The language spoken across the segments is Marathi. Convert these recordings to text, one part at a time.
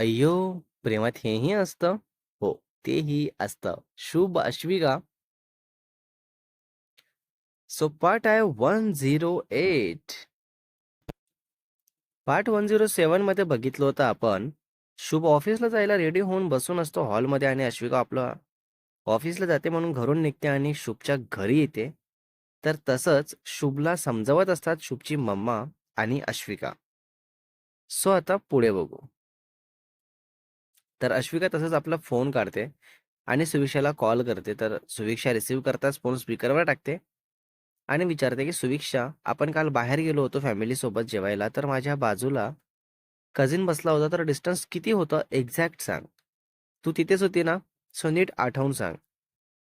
अय्यो! प्रेमात हेही असतं? हो, तेही असतं. शुभ अश्विका सो पार्ट आहे 108. पार्ट 107 मध्ये बघितलं होतं आपण. शुभ ऑफिसला जायला रेडी होऊन बसून असतो हॉलमध्ये आणि अश्विका आपलं ऑफिसला जाते म्हणून घरून निघते आणि शुभच्या घरी येते. तर तसंच शुभला समजावत असतात शुभची मम्मा आणि अश्विका. सो आता पुढे बघू. तर अश्विका तसंच आपला फोन काढते आणि सुविक्षाला कॉल करते. तर सुविक्षा रिसीव्ह करताच फोन स्पीकरवर टाकते आणि विचारते की "सुविक्षा, आपण काल बाहेर गेलो होतो फॅमिलीसोबत जेवायला, तर माझ्या बाजूला कझिन बसला होता, तर डिस्टन्स किती होतं एक्झॅक्ट सांग. तू तिथेच होती ना? सो नीट आठवून सांग."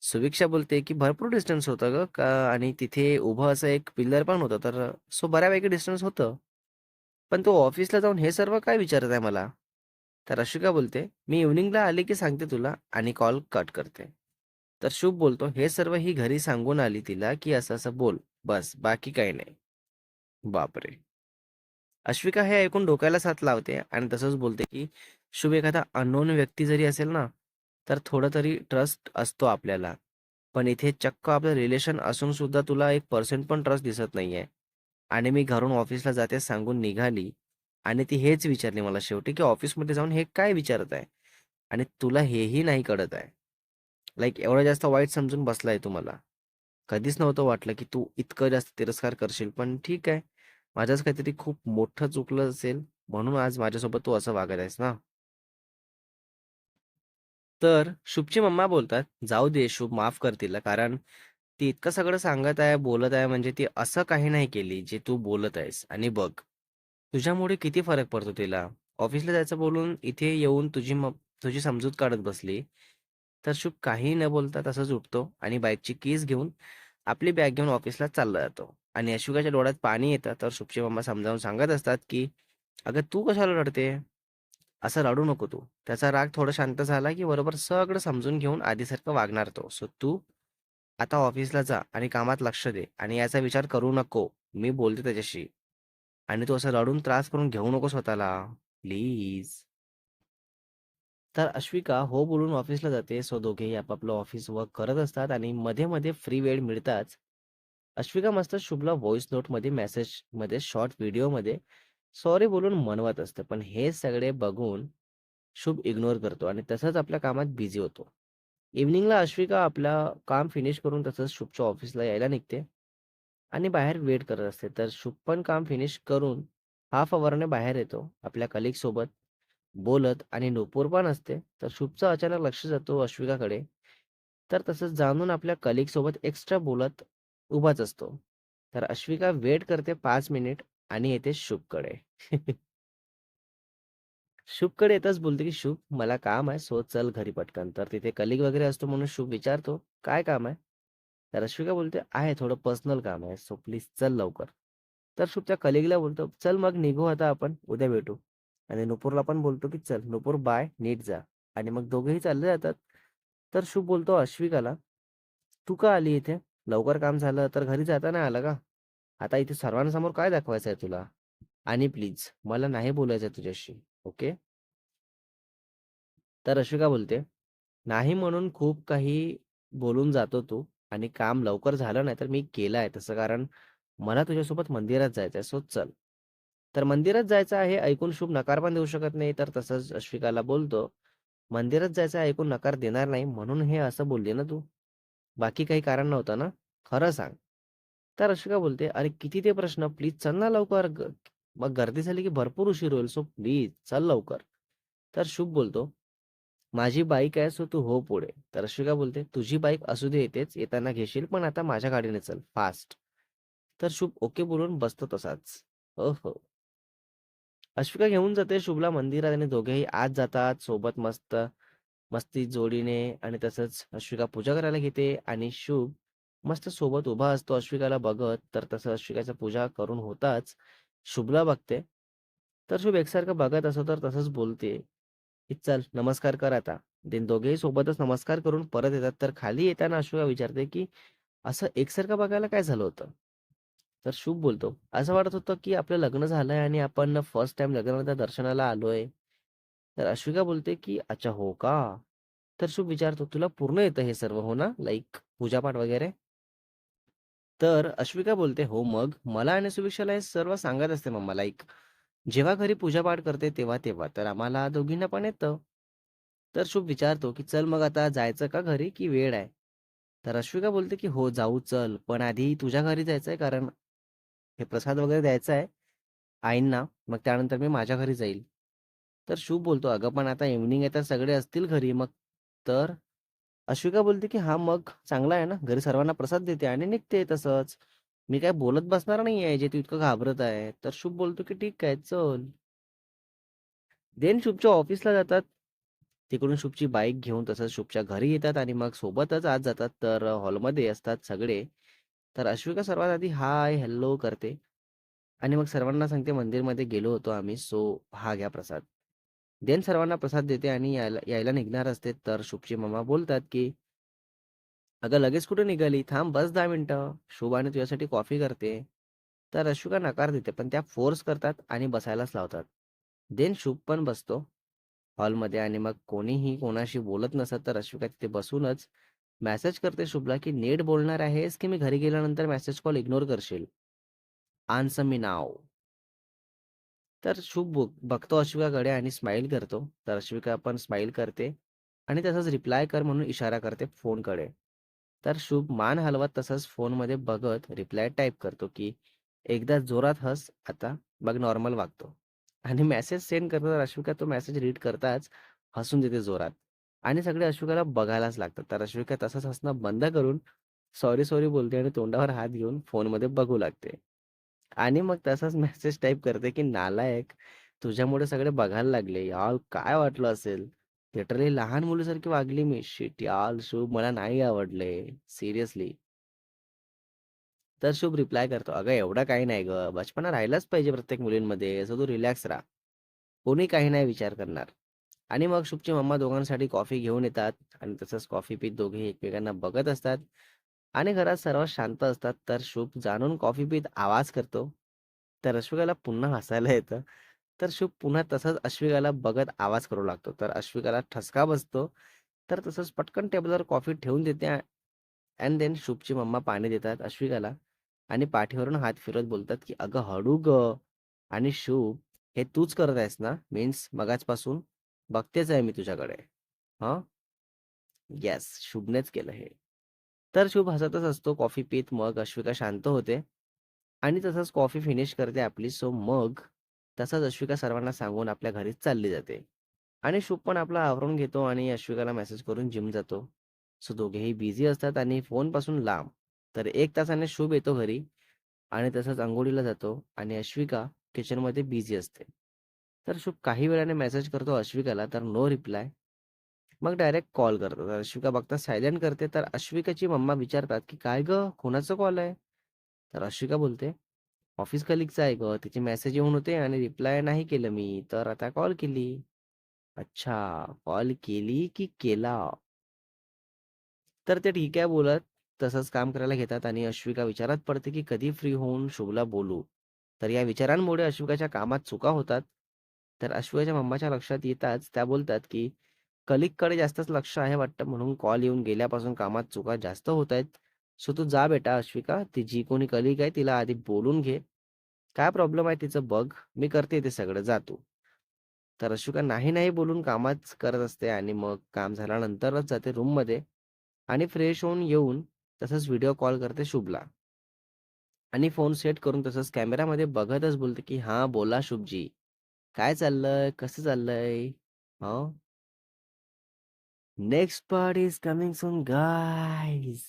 सुविक्षा बोलते की "भरपूर डिस्टन्स होतं गं का आणि तिथे उभं असं एक पिल्लर पण होतं, तर सो बऱ्यापैकी डिस्टन्स होतं. पण तो ऑफिसला जाऊन हे सर्व काय विचारत आहे मला?" तर अश्विका बोलते, "मी इव्हनिंगला आले की सांगते तुला" आणि कॉल कट करते. तर शुभ बोलतो, "हे सर्व ही घरी सांगून आली तिला की असं-असं बोल, बस बाकी काही नाही." बापरे! अश्विका हे ऐकून डोक्याला साथ लावते आणि तसंच बोलते की शुभ एखादा अननोन व्यक्ती जरी असेल ना, तर थोडं तरी ट्रस्ट असतो आपल्याला. पण इथे चक्क आपलं रिलेशन असून सुद्धा तुला एक पर्सेंट पण ट्रस्ट दिसत नाहीये. आणि मी घरून ऑफिसला जाते सांगून निघाली आणि ती हेच विचारली मला शेवटी की ऑफिसमध्ये जाऊन हे काय विचारत आहे? आणि तुला हेही नाही कळत आहे. लाईक एवढा जास्त वाईट समजून बसलाय तू मला. कधीच नव्हतं वाटलं की तू इतकं जास्त तिरस्कार करशील. पण ठीक आहे. माझंच काहीतरी खूप मोठं चुकलं असेल, म्हणून आज माझ्यासोबत तू असं वागत आहेस ना. तर शुभची मम्मा बोलतात, "जाऊ दे शुभ, माफ करतील कारण ती इतकं सगळं सांगत आहे, बोलत आहे म्हणजे ती असं काही नाही केली जे तू बोलत आहेस. आणि बघ, तुझ्यामुळे किती फरक पडतो तिला. ऑफिसला जायचं बोलून इथे येऊन तुझी म तुझी समजूत काढत बसली." तर शुभ काहीही न बोलता तसंच उठतो आणि बाईकची कीज घेऊन आपली बॅग घेऊन ऑफिसला चालला जातो. आणि अशोकाच्या डोळ्यात पाणी येतं. तर शुभची मम्मा समजावून सांगत असतात की "अगं तू कशाला रडते? असं रडू नको तू." त्याचा राग थोडा शांत झाला की बरोबर सगळं समजून घेऊन आधीसारखं वागणार तो. "सो तू आता ऑफिसला जा आणि कामात लक्ष दे आणि याचा विचार करू नको. मी बोलते त्याच्याशी. आणि तू असं रडून त्रास करून घेऊ नको स्वतःला. प्लीज." तर अश्विका हो बोलून ऑफिसला जाते. सो दोघेही आपापलं ऑफिस वर्क करत असतात आणि मध्ये-मध्ये फ्री वेळ मिळताच अश्विका मस्त शुभला व्हॉइस नोटमध्ये, मेसेजमध्ये, शॉर्ट व्हिडिओमध्ये सॉरी बोलून मनवत असते. पण हे सगळे बघून शुभ इग्नोर करतो आणि तसंच आपल्या कामात बिझी होतो. इव्हनिंगला अश्विका आपलं काम फिनिश करून तसंच शुभच्या ऑफिसला यायला निघते आणि बाहेर वेट करत असते. तर शुभ पण काम फिनिश करून हाफ अवरने बाहेर येतो आपल्या कलीगसोबत बोलत आणि नुपूर पण असते. तर शुभचं अचानक लक्ष जातो अश्विकाकडे. तर तसंच जाणून आपल्या कलीगसोबत एक्स्ट्रा बोलत उभाच असतो. तर अश्विका वेट करते पाच मिनिट आणि येते शुभकडे. शुभकडे येताच बोलते की "शुभ, मला काम आहे, सो चल घरी पटकन." तर तिथे कलीग वगैरे असतो म्हणून शुभ विचारतो, "काय काम आहे?" तर अश्विका बोलते, "आहे थोडं पर्सनल काम आहे, सो प्लीज चल लवकर." तर शुभ त्या कलीगला बोलतो, "चल मग निघू आता आपण, उद्या भेटू." आणि नुपूरला पण बोलतो की "चल नुपूर बाय, नीट जा." आणि मग दोघेही चालले जातात. तर शुभ बोलतो अश्विकाला, "तू का आली इथे? लवकर काम झालं तर घरी जाता नाही आलं का? आता इथे सर्वांसमोर काय दाखवायचं आहे तुला? आणि प्लीज मला नाही बोलायचं आहे तुझ्याशी, ओके?" तर अश्विका बोलते, "नाही म्हणून खूप काही बोलून जातो तू आणि काम लवकर झालं नाही तर मी केलं आहे तसं कारण मला तुझ्यासोबत मंदिरात जायचं आहे, सो चल." तर मंदिरात जायचं आहे ऐकून शुभ नकार पण देऊ शकत नाही. तर तसंच अश्विकाला बोलतो, "मंदिरात जायचं आहे ऐकून नकार देणार नाही म्हणून हे असं बोलले ना तू? बाकी काही कारण नव्हतं ना? खरं सांग." तर अश्विका बोलते, "अरे किती ते प्रश्न, प्लीज चल ना लवकर. मग गर्दी झाली की भरपूर उशीर होईल, सो प्लीज चल लवकर." तर शुभ बोलतो, "माझी बाईक आहे, सो तू हो पुढे." तर अश्विका बोलते, "तुझी बाईक असू दे येतेच येताना घेशील, पण आता माझ्या गाडीने चल फास्ट." तर शुभ ओके बोलून बसतो तसाच. ओहो! अश्विका घेऊन जाते शुभला मंदिरात आणि दोघेही आत जातात सोबत मस्त मस्ती जोडीने आणि तसंच अश्विका पूजा करायला घेते आणि शुभ मस्त सोबत उभा असतो अश्विकाला बघत. तर तसं अश्विकाचा पूजा करून होताच शुभला बघते. तर शुभ एकसारखं बघत असतो तर तसंच बोलते, की "चल नमस्कार कर आता." देन दोघेही सोबतच नमस्कार करून परत येतात. तर खाली येताना अश्विका विचारते, की "असं एकसारखं बघायला काय झालं होतं?" तर शुभ बोलतो, "असं वाटत होतं, की आपलं लग्न झालंय आणि आपण फर्स्ट टाइम लग्नाच्या दर्शनाला आलोय." तर अश्विका बोलते, की "अच्छा हो का?" तर शुभ विचारतो, "तुला पूर्ण येतं हे सर्व हो ना? लाइक पूजापाठ वगैरे?" तर अश्विका बोलते, "हो मग. मला आणि सुभिक्षाला हे सर्व सांगत असते मम्मा लाईक जेव्हा घरी पूजापाठ करते तेव्हा-तेव्हा. तर आम्हाला दोघींना पण येतं." तर शुभ विचारतो, की "चल मग आता जायचं का घरी की वेळ आहे?" तर अश्विका बोलते, की "हो जाऊ चल. पण आधी तुझ्या घरी जायचं आहे कारण हे प्रसाद वगैरे द्यायचा आहे आईंना. मग त्यानंतर मी माझ्या घरी जाईल." तर शुभ बोलतो, "अगं पण आता इव्हनिंग आहे तर सगळे असतील घरी मग." तर अश्विका बोलते, की हा मग चांगला आहे ना. घरी सर्वांना प्रसाद देते आणि निघते तसंच. मी काय बोलत बसणार नाहीये जे तू इतकं घाबरत आहे." तर शुभ बोलतो, की "ठीक आहे चल." देन शुभच्या ऑफिसला जातात. तिकडून शुभची बाईक घेऊन तसंच शुभच्या घरी येतात आणि मग सोबतच आज जातात. तर हॉलमध्ये असतात सगळे. तर अश्विका सर्वात आधी हाय, हॅलो करते आणि मग सर्वांना सांगते, "मंदिरमध्ये गेलो होतो आम्ही, सो हा घ्या प्रसाद." देन सर्वांना प्रसाद देते आणि यायला यायला निघणार असते. तर शुभची मम्मा बोलतात, की "अगं लगेच कुठे निघाली? थांब बस 10 मिनिटं. शुभ आणि तुझ्यासाठी कॉफी करते." तर अश्विका नकार देते, पण त्या फोर्स करतात आणि बसायलाच लावतात. देन शुभ पण बसतो हॉलमध्ये आणि मग कोणीही कोणाशी बोलत नसत तर अश्विका तिथे बसूनच मेसेज करते शुभला, की "नीट बोलणार आहेस, की मी घरी गेल्यानंतर मेसेज कॉल इग्नोर करशील? आन्सर मी नाव तर शुभ बघ बघतो अश्विकाकडे आणि स्माईल करतो. तर अश्विका पण स्माईल करते आणि तसंच रिप्लाय कर म्हणून इशारा करते फोनकडे. तर शुभ मान हलवत तसंच फोनमध्ये बघत रिप्लाय टाईप करतो, की "एकदा जोरात हस, आता बघ नॉर्मल वागतो." आणि मेसेज सेंड करतो तर अश्विका तो मेसेज रीड करताच हसून देते जोरात आणि सगळे अश्विकाला बघायलाच लागतात. तर अश्विका तसंच हसणं बंद करून सॉरी, सॉरी बोलते आणि तोंडावर हात घेऊन फोनमध्ये बघू लागते. आणि मग तसाच मेसेज टाईप करते, की "नालायक, तुझ्यामुळे सगळे बघायला लागले. यार काय वाटलं असेल? लिटरली लहान मुलीसारखी वागली मी. शिट यार शुभ मला नाही आवडले. सिरियसली." तर शुभ रिप्लाय करतो, "अगं एवढं काही नाही गं. बचपना राहिलाच पाहिजे प्रत्येक मुलींमध्ये. सो तू रिलॅक्स राहा. कोणी काही नाही विचार करणार." आणि मग शुभची मम्मा दोघांसाठी कॉफी घेऊन येतात आणि तसंच कॉफी पीत दोघे एकमेकांना बघत असतात आणि घरात सर्व शांत असतात. तर शुभ जाणून कॉफी पीत आवाज करतो. तर अश्विकाला पुन्हा हसायला येतं. तर शुभ पुन्हा तसंच अश्विकाला बघत आवाज करू लागतो. तर अश्विकाला ठसका बसतो. तर तसंच पटकन टेबलवर कॉफी ठेवून देते अँड देन शुभची मम्मा पाणी देतात अश्विकाला आणि पाठीवरून हात फिरत बोलतात, की "अगं हळू ग आणि शुभ, "हे तूच करत आहेस ना? मीन्स मगाचपासून बघतेच आहे मी तुझ्याकडे." "हं?" "येस, शुभनेच केलं हे." तर शुभ हसतच असतो कॉफी पीत. मग अश्विका शांत होते आणि तसंच कॉफी फिनिश करते आपली. सो मग तसंच अश्विका सर्वांना सांगून आपल्या घरी चालली जाते. आणि शुभ पण आपला आवरून घेतो आणि अश्विकाला मेसेज करून जिम जातो. सो दोघेही बिझी असतात आणि फोनपासून लांब. तर एक तासाने शुभ येतो घरी आणि तसंच अंघोळीला जातो आणि अश्विका किचनमध्ये बिझी असते. तर शुभ काही वेळाने मेसेज करतो अश्विकाला, तर नो रिप्लाय. मग डायरेक्ट कॉल करतो. तर अश्विका बघता सायलेंट करते. तर अश्विकाची मम्मा विचारतात, की "काय ग कोणाचा कॉल आहे?" तर अश्विका बोलते, "ऑफिस कलीगचा आहे गं. तिचे मेसेज येऊन होते आणि रिप्लाय नाही केलं मी, तर आता कॉल केली." "अच्छा, कॉल केली की केला?" तर ते ठीक आहे बोलत, तसंच काम करायला घेतात आणि अश्विका विचारात पडते, की कधी फ्री होऊन शुभला बोलू. तर या विचारांमुळे अश्विकाच्या कामात चुका होतात. तर अश्विकाच्या मम्माच्या लक्षात येताच त्या बोलतात, की कलिककडे जास्तच लक्ष आहे वाटतं म्हणून कॉल येऊन गेल्यापासून कामात चुका जास्त होत आहेत. सो तू जा बेटा अश्विका, ती जी कोणी कली आहे तिला आधी बोलून घे. काय प्रॉब्लेम आहे तिचं बघ. मी करते ते सगळं, जातो तर अश्विका नाही, नाही बोलून कामच करत असते आणि मग काम झाल्यानंतरच जाते रूममध्ये आणि फ्रेश होऊन येऊन तसंच व्हिडिओ कॉल करते शुभला आणि फोन सेट करून तसंच कॅमेरामध्ये बघतच बोलते, की हा बोला शुभजी. काय चाललंय? कसं चाललंय?" Next part is coming soon guys.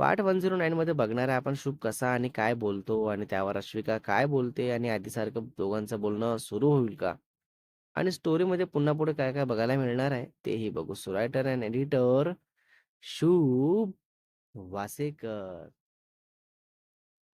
Part 109 मध्ये बघणार आहे आपण शुभ कसा आणि काय बोलतो आणि त्यावर अश्विका काय बोलते आणि आधीसारखं दोघांचं बोलणं सुरू होईल का? आणि स्टोरीमध्ये पुन्हा पुढे काय-काय बघायला मिळणार आहे तेही बघू. सुरायटर अँड एडिटर शुभ वासेकर.